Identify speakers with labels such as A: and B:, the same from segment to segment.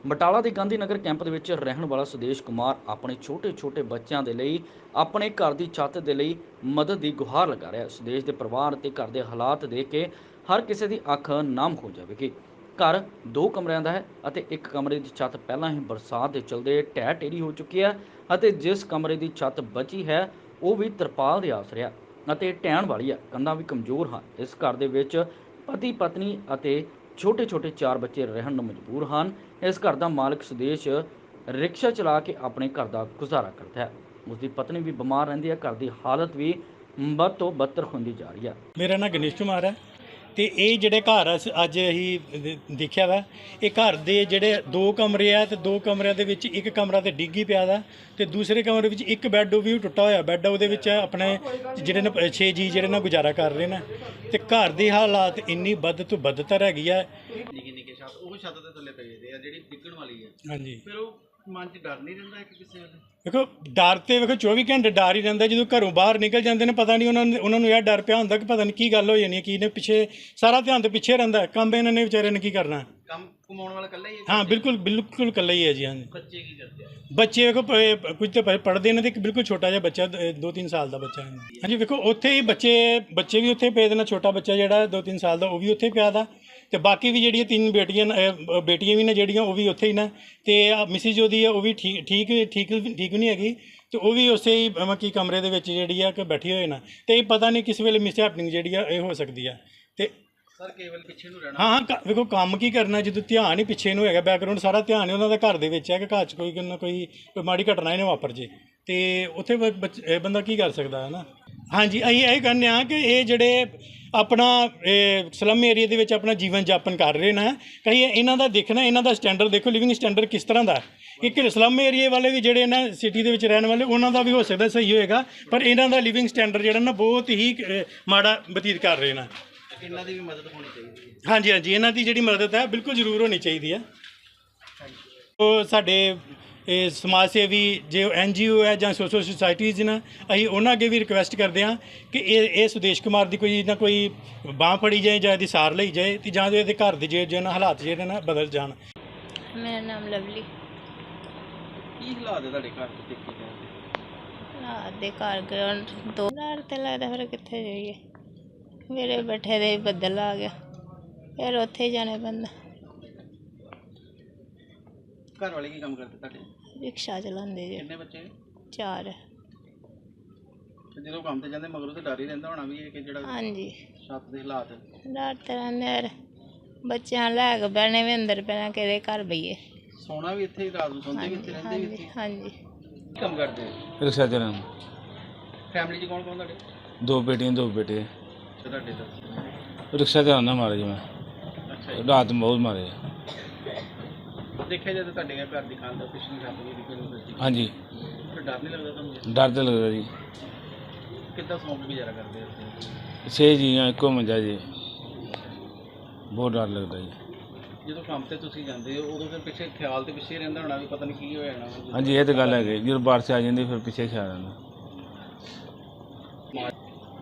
A: ਬਟਾਲਾ ਦੇ ਗਾਂਧੀ ਨਗਰ ਕੈਂਪ ਦੇ ਵਿੱਚ ਰਹਿਣ ਵਾਲਾ ਸੁਦੇਸ਼ ਕੁਮਾਰ ਆਪਣੇ ਛੋਟੇ-ਛੋਟੇ ਬੱਚਿਆਂ ਦੇ ਲਈ, ਆਪਣੇ ਘਰ ਦੀ ਛੱਤ ਦੇ ਲਈ ਮਦਦ ਦੀ ਗੁਹਾਰ ਲਗਾ ਰਿਹਾ ਹੈ। ਸੁਦੇਸ਼ ਦੇ ਪਰਿਵਾਰ ਅਤੇ ਘਰ ਦੇ ਹਾਲਾਤ ਦੇਖ ਕੇ ਹਰ ਕਿਸੇ ਦੀ ਅੱਖ ਨਾਮ ਹੋ ਜਾਵੇਗੀ। ਘਰ ਦੋ ਕਮਰਿਆਂ ਦਾ ਹੈ ਅਤੇ ਇੱਕ ਕਮਰੇ ਦੀ ਛੱਤ ਪਹਿਲਾਂ ਹੀ ਬਰਸਾਤ ਦੇ ਚਲਦੇ ਢਹਿ ਢੇਰੀ ਹੋ ਚੁੱਕੀ ਹੈ ਅਤੇ ਜਿਸ ਕਮਰੇ ਦੀ ਛੱਤ ਬਚੀ ਹੈ, ਉਹ ਵੀ ਤਰਪਾਲ ਦੇ ਆਸਰੇ ਹੈ ਅਤੇ ਟਹਿਣ ਵਾਲੀ ਹੈ ਕੰਧਾਂ ਵੀ ਕਮਜ਼ੋਰ ਹਨ। ਇਸ ਘਰ ਦੇ ਵਿੱਚ ਪਤੀ ਪਤਨੀ ਅਤੇ ਛੋਟੇ-ਛੋਟੇ ਚਾਰ ਬੱਚੇ ਰਹਿਣ ਨੂੰ ਮਜਬੂਰ ਹਨ। ਇਸ ਘਰ ਦਾ ਮਾਲਕ ਸੁਦੇਸ਼ ਰਿਕਸ਼ਾ ਚਲਾ ਕੇ ਆਪਣੇ ਘਰ ਦਾ ਗੁਜ਼ਾਰਾ ਕਰਦਾ ਹੈ। ਉਸ ਦੀ ਪਤਨੀ ਵੀ ਬਿਮਾਰ ਰਹਿੰਦੀ ਹੈ। ਘਰ ਦੀ ਹਾਲਤ ਵੀ ਬਦ ਤੋਂ ਬਦਤਰ ਹੁੰਦੀ ਜਾ ਰਹੀ ਹੈ।
B: ਮੇਰਾ ਨਾਮ ਗਣੇਸ਼ ਕੁਮਾਰ ਹੈ। ਤੇ ਇਹ ਜਿਹੜੇ ਘਰ ਅਸ- ਅੱਜ ਅਸੀਂ ਦੇਖਿਆ ਵਾ ਇਹ ਘਰ ਦੇ ਜਿਹੜੇ ਦੋ ਕਮਰੇ ਆ ਤੇ ਦੋ ਕਮਰਿਆਂ ਦੇ ਵਿੱਚ ਇੱਕ ਕਮਰਾ ਤੇ ਡਿੱਗੀ ਪਿਆ ਦਾ ਤੇ ਦੂਸਰੇ ਕਮਰੇ ਵਿੱਚ ਇੱਕ ਬੈੱਡ ਉਹ ਵੀ ਟੁੱਟਾ ਹੋਇਆ। ਬੈੱਡ ਉਹਦੇ ਵਿੱਚ ਆਪਣੇ ਜਿਹੜੇ ਨੇ 6 ਜੀ ਜਿਹੜੇ ਨਾਲ ਗੁਜ਼ਾਰਾ ਕਰ ਰਹੇ ਨੇ ਤੇ ਘਰ ਦੇ ਹਾਲਾਤ ਇੰਨੀ ਬਦ ਤੋਂ ਬਦਤਰ ਹੈਗੀ ਆ।
C: ਨਿੱਕੀ ਨਿੱਕੀ ਛੱਤ ਉਹ ਛੱਤ ਦੇ ਥੱਲੇ ਪਏ ਦੇ ਆ ਜਿਹੜੀ ਡਿੱਗਣ ਵਾਲੀ ਹੈ
B: ਹਾਂਜੀ।
C: ਫਿਰ ਉਹ ਮਨ 'ਚ ਡਰ ਨਹੀਂ ਰਹਿੰਦਾ ਕਿ ਕਿਸੇ ਵੇਲੇ?
B: ਵੇਖੋ ਡਰ ਤੇ ਵੇਖੋ 24 ਘੰਟੇ ਡਰ ਹੀ ਰਹਿੰਦਾ। ਜਦੋਂ ਘਰੋਂ ਬਾਹਰ ਨਿਕਲ ਜਾਂਦੇ ਨੇ ਪਤਾ ਨਹੀਂ ਉਹਨਾਂ ਨੂੰ ਉਹਨਾਂ ਨੂੰ ਇਹ ਡਰ ਪਿਆ ਹੁੰਦਾ ਕਿ ਪਤਾ ਨਹੀਂ ਕੀ ਗੱਲ ਹੋ ਜਾਣੀ ਹੈ ਕੀ ਨੇ ਪਿੱਛੇ ਸਾਰਾ ਧਿਆਨ ਤੇ ਪਿੱਛੇ ਰਹਿੰਦਾ ਹੈ। ਕੰਮ ਇਹਨਾਂ ਨੇ ਵਿਚਾਰਿਆਂ ਨੇ ਕੀ ਕਰਨਾ?
C: ਕੰਮ ਕਮਾਉਣ ਵਾਲਾ ਇਕੱਲਾ ਹੀ ਹੈ
B: ਹਾਂ ਬਿਲਕੁਲ ਬਿਲਕੁਲ ਇਕੱਲਾ ਹੀ ਹੈ ਜੀ ਹਾਂਜੀ।
C: ਬੱਚੇ ਕੀ ਕਰਦੇ ਆ?
B: ਬੱਚੇ ਵੇਖੋ ਪ- ਕੁਝ ਤਾਂ ਪ- ਪੜ੍ਹਦੇ ਨੇ ਤੇ ਇੱਕ ਬਿਲਕੁਲ ਛੋਟਾ ਜਿਹਾ ਬੱਚਾ 2-3 ਸਾਲ ਦਾ ਬੱਚਾ ਹੈ। ਹਾਂਜੀ ਵੇਖੋ ਉੱਥੇ ਹੀ ਬੱਚੇ ਬੱਚੇ ਵੀ ਉੱਥੇ ਪਏ ਦੇ ਛੋਟਾ ਬੱਚਾ ਜਿਹੜਾ 2-3 ਸਾਲ ਦਾ ਉਹ ਵੀ ਉੱਥੇ ਪਿਆ ਦਾ। ਤੇ ਬਾਕੀ ਵੀ ਜਿਹੜੀਆਂ ਤਿੰਨ ਬੇਟੀਆਂ ਅਹ, ਬੇਟੀਆਂ ਵੀ ਨੇ ਜਿਹੜੀਆਂ ਉਹ ਵੀ ਉੱਥੇ ਹੀ ਨੇ। ਤੇ ਮਿਸਿਸ ਉਹਦੀ ਹੈ ਉਹ ਵੀ ਠੀਕ ਠੀਕ ਠੀਕ ਠੀਕ ਨਹੀਂ ਹੈਗੀ। ਤੇ ਉਹ ਵੀ ਉਸੇ ਹੀ ਅਮ, ਕੀ ਕਮਰੇ ਦੇ ਵਿੱਚ ਜਿਹੜੀ ਆ ਕਿ ਬੈਠੀ ਹੋਏ ਨਾ। ਤੇ ਇਹ ਪਤਾ ਨਹੀਂ ਕਿਸ ਵੇਲੇ ਮਿਸ ਹੈਪਨਿੰਗ ਜਿਹੜੀ ਆ ਇਹ ਹੋ ਸਕਦੀ ਆ। ਤੇ
C: ਸਰ ਕੇਵਲ ਪਿੱਛੇ ਨੂੰ ਰਹਿਣਾ।
B: ਹਾਂ ਹਾਂ ਕ- ਵੇਖੋ ਕੰਮ ਕੀ ਕਰਨਾ ਜਦੋਂ ਧਿਆਨ ਹੀ ਪਿੱਛੇ ਨੂੰ ਹੈਗਾ ਬੈਕਗ੍ਰਾਉਂਡ ਸਾਰਾ ਧਿਆਨ ਹੀ ਉਹਨਾਂ ਦਾ ਘਰ ਦੇ ਵਿੱਚ ਹੈ ਕਿ ਘਰ 'ਚ ਕੋਈ ਨਾ ਕੋਈ ਕੋਈ ਮਾੜੀ ਘਟਨਾ ਹੀ ਨਾ ਵਾਪਰ ਜੇ। ਤੇ ਉੱਥੇ ਬ- ਬੱਚ- ਇਹ ਬੰਦਾ ਕੀ ਕਰ ਸਕਦਾ ਹੈ ਨਾ ਹਾਂਜੀ ਅਸੀਂ ਇਹ ਕਹਿੰਦੇ ਆ ਕਿ ਇਹ ਜਿਹੜੇ ਆਪਣਾ ਸਲਮ ਏਰੀਆ ਦੇ ਵਿੱਚ ਆਪਣਾ ਜੀਵਨ ਜਾਪਨ ਕਰ ਰਹੇ ਨੇ। ਕਈ ਇਹਨਾਂ ਦਾ ਦੇਖਣਾ ਇਹਨਾਂ ਦਾ ਸਟੈਂਡਰਡ ਦੇਖੋ ਲਿਵਿੰਗ ਸਟੈਂਡਰਡ ਕਿਸ ਤਰ੍ਹਾਂ ਦਾ। ਇੱਕ ਸਲਮ ਏਰੀਆ ਵਾਲੇ ਵੀ ਜਿਹੜੇ ਨਾ ਸਿਟੀ ਦੇ ਵਿੱਚ ਰਹਿਣ ਵਾਲੇ ਉਹਨਾਂ ਦਾ ਵੀ ਹੋ ਸਕਦਾ ਸਹੀ ਹੋਏਗਾ ਪਰ ਇਹਨਾਂ ਦਾ ਲਿਵਿੰਗ ਸਟੈਂਡਰਡ ਜਿਹੜਾ ਨਾ ਬਹੁਤ ਹੀ ਮਾੜਾ ਬਤੀਤ ਕਰ ਰਹੇ ਨੇ।
C: ਇਹਨਾਂ ਦੀ ਵੀ ਮਦਦ ਹੋਣੀ ਚਾਹੀਦੀ ਹੈ।
B: ਹਾਂਜੀ ਹਾਂਜੀ ਇਹਨਾਂ ਦੀ ਜਿਹੜੀ ਮਦਦ ਹੈ ਬਿਲਕੁਲ ਜ਼ਰੂਰ ਹੋਣੀ ਚਾਹੀਦੀ ਹੈ। ਉਹ ਸਾਡੇ ਇਹ ਸਮਾਜ ਸੇਵੀ ਜੇ ਐਨ ਜੀ ਓ ਹੈ ਜਾਂ ਸੋਸ਼ਲ ਸੁਸਾਇਟੀਜ਼ ਨੇ ਅਸੀਂ ਉਹਨਾਂ ਅੱਗੇ ਵੀ ਰਿਕੁਐਸਟ ਕਰਦੇ ਹਾਂ ਕਿ ਇਹ ਇਹ ਸੁਦੇਸ਼ ਕੁਮਾਰ ਦੀ ਕੋਈ ਨਾ ਕੋਈ ਬਾਹ ਫੜੀ ਜਾਏ ਜਾਂ ਇਹਦੀ ਸਾਰ ਲਈ ਜਾਏ ਤੇ ਜਾਂ ਇਹਦੇ ਘਰ ਦੇ ਜੇ ਜਿਹਨਾਂ ਹਾਲਾਤ ਜਿਹੜੇ ਨਾ ਬਦਲ ਜਾਣ।
D: ਮੇਰਾ ਨਾਮ ਲਵਲੀ।
C: ਕੀ ਹਾਲਾਤ ਹੈ ਤੁਹਾਡੇ ਘਰ ਦੇ ਦੇਖੀ ਜਾਂਦੇ
D: ਰਾਤ ਦੇ ਘਰ ਗਏ ਦੋ ਰਾਤ ਤੇ ਲੱਗਦਾ ਫਿਰ ਕਿੱਥੇ ਜਾਈਏ। ਮੇਰੇ ਬੈਠੇ ਦੇ ਬੱਦਲ ਆ ਗਿਆ। ਫਿਰ ਉੱਥੇ ਹੀ ਜਾਣਾ ਪੈਂਦਾ।
C: ਘਰ ਵਾਲੇ ਕੀ ਕੰਮ ਕਰਦੇ ਤੁਹਾਡੇ?
D: ਰਿਕਸ਼ਾ ਚਲਾਉਂਦੇ ਜੇ।
C: ਕਿੰਨੇ ਬੱਚੇ?
D: ਚਾਰ।
C: ਤੇ ਜਦੋਂ ਕੰਮ ਤੇ ਜਾਂਦੇ ਮਗਰੋਂ ਤੇ ਡਰ ਹੀ ਰਹਿੰਦਾ ਹੋਣਾ ਵੀ ਇਹ ਕਿ ਜਿਹੜਾ
D: ਹਾਂਜੀ।
C: ਛੱਤ ਦੇ ਹਾਲਾਤ।
D: ਡਰ ਤੇ ਰਹਿੰਦੇ ਯਾਰ। ਬੱਚਿਆਂ ਲੈ ਕੇ ਬਹਿਣੇ ਵੀ ਅੰਦਰ ਪੈਣਾ ਕਿਹਦੇ ਘਰ ਬਈਏ।
C: ਸੋਣਾ ਵੀ ਇੱਥੇ ਹੀ ਰਾਤ ਨੂੰ ਸੌਂਦੇ ਵੀ ਇੱਥੇ ਰਹਿੰਦੇ ਵੀ
D: ਹਾਂਜੀ
C: ਇੱਥੇ।
D: ਹਾਂਜੀ।
C: ਕੀ ਕੰਮ ਕਰਦੇ?
E: ਰਿਕਸ਼ਾ ਚਲਾਉਣ।
C: ਫੈਮਿਲੀ 'ਚ ਕੌਣ ਕੌਣ ਤੁਹਾਡੇ?
E: ਦੋ ਬੇਟੀਆਂ ਦੋ ਬੇਟੇ।
C: ਤੇ ਤੁਹਾਡੇ ਦਾ
E: ਰਿਕਸ਼ਾ ਚਲਾਉਣਾ ਮਾਰੇ ਜੀ ਮੈਂ।
C: ਅੱਛਾ ਜੀ।
E: ਰਾਤ ਨੂੰ ਬਹੁਤ ਮਾਰੇ
C: ਦੇਖਿਆ ਜਾਏ ਤਾਂ ਤੁਹਾਡੇ ਘਰ ਦੀ ਖਾਨ ਦਾ ਪਿਛਲੀ ਛੱਤ ਵੀ ਡਿੱਗਣ ਨੂੰ ਫਿਰਦੀ
E: ਹਾਂਜੀ।
C: ਫਿਰ ਡਰ ਨਹੀਂ ਲੱਗਦਾ ਤੁਹਾਨੂੰ?
E: ਡਰ ਤੇ ਲੱਗਦਾ ਜੀ।
C: ਕਿੱਦਾਂ ਸੌਂ ਕੇ ਗੁਜ਼ਾਰਾ ਕਰਦੇ ਹੋ ਤੁਸੀਂ?
E: ਛੇ ਜੀਆਂ ਇੱਕੋ ਮੰਜਾ ਜੀ। ਬਹੁਤ ਡਰ ਲੱਗਦਾ ਜੀ।
C: ਜਦੋਂ ਕੰਮ ਤੇ ਤੁਸੀਂ ਜਾਂਦੇ ਹੋ ਉਦੋਂ ਫਿਰ ਪਿੱਛੇ ਖਿਆਲ ਤੇ ਪਿੱਛੇ ਰਹਿੰਦਾ ਹੋਣਾ ਵੀ ਪਤਾ ਨਹੀਂ ਕੀ ਹੋ ਜਾਣਾ।
E: ਹਾਂਜੀ ਇਹ ਤਾਂ ਗੱਲ ਹੈਗੀ। ਜਦੋਂ ਬਾਰਿਸ਼ ਆ ਜਾਂਦੀ ਫਿਰ ਪਿੱਛੇ ਖਿਆਲ ਆਉਂਦਾ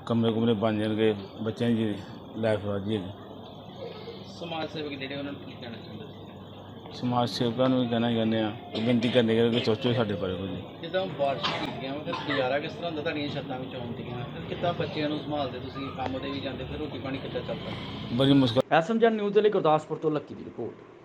E: ਕਮਰੇ ਕੁਮਰੇ ਬਣ ਜਾਣਗੇ ਬੱਚਿਆਂ ਦੀ ਲਾਈਫ ਵਾਜੀ
C: ਸਮਾਜ ਸੇਵਕ ਜਿਹੜੇ ਉਹਨਾਂ ਨੂੰ ਕੀ ਕਹਿਣਾ ਚਾਹੁੰਦੇ
E: ਸਮਾਜ ਸੇਵਕਾਂ ਨੂੰ ਵੀ ਕਹਿਣਾ ਚਾਹੁੰਦੇ ਆ ਬੇਨਤੀ ਕਰਨੀ ਕਿ ਸੋਚੋ ਸਾਡੇ ਬਾਰੇ ਕੁਝ।
C: ਜਿੱਦਾਂ ਬਾਰਿਸ਼ ਵਾ ਫਿਰ ਗੁਜ਼ਾਰਾ ਕਿਸ ਤਰ੍ਹਾਂ ਹੁੰਦਾ ਤੁਹਾਡੀਆਂ ਛੱਤਾਂ ਵਿੱਚ ਆਉਂਦੀਆਂ? ਕਿੱਦਾਂ ਬੱਚਿਆਂ ਨੂੰ ਸੰਭਾਲਦੇ ਤੁਸੀਂ? ਕੰਮ ਤੇ ਵੀ ਜਾਂਦੇ ਫਿਰ ਰੋਟੀ ਪਾਣੀ ਕਿੱਦਾਂ ਚੱਲਦਾ?
E: ਬੜੀ ਮੁਸ਼ਕਲ
A: ਐਸਐਮਜਨ ਨਿਊਜ਼ ਦੇ ਲਈ ਗੁਰਦਾਸਪੁਰ ਤੋਂ ਲੱਕੀ ਦੀ ਰਿਪੋਰਟ।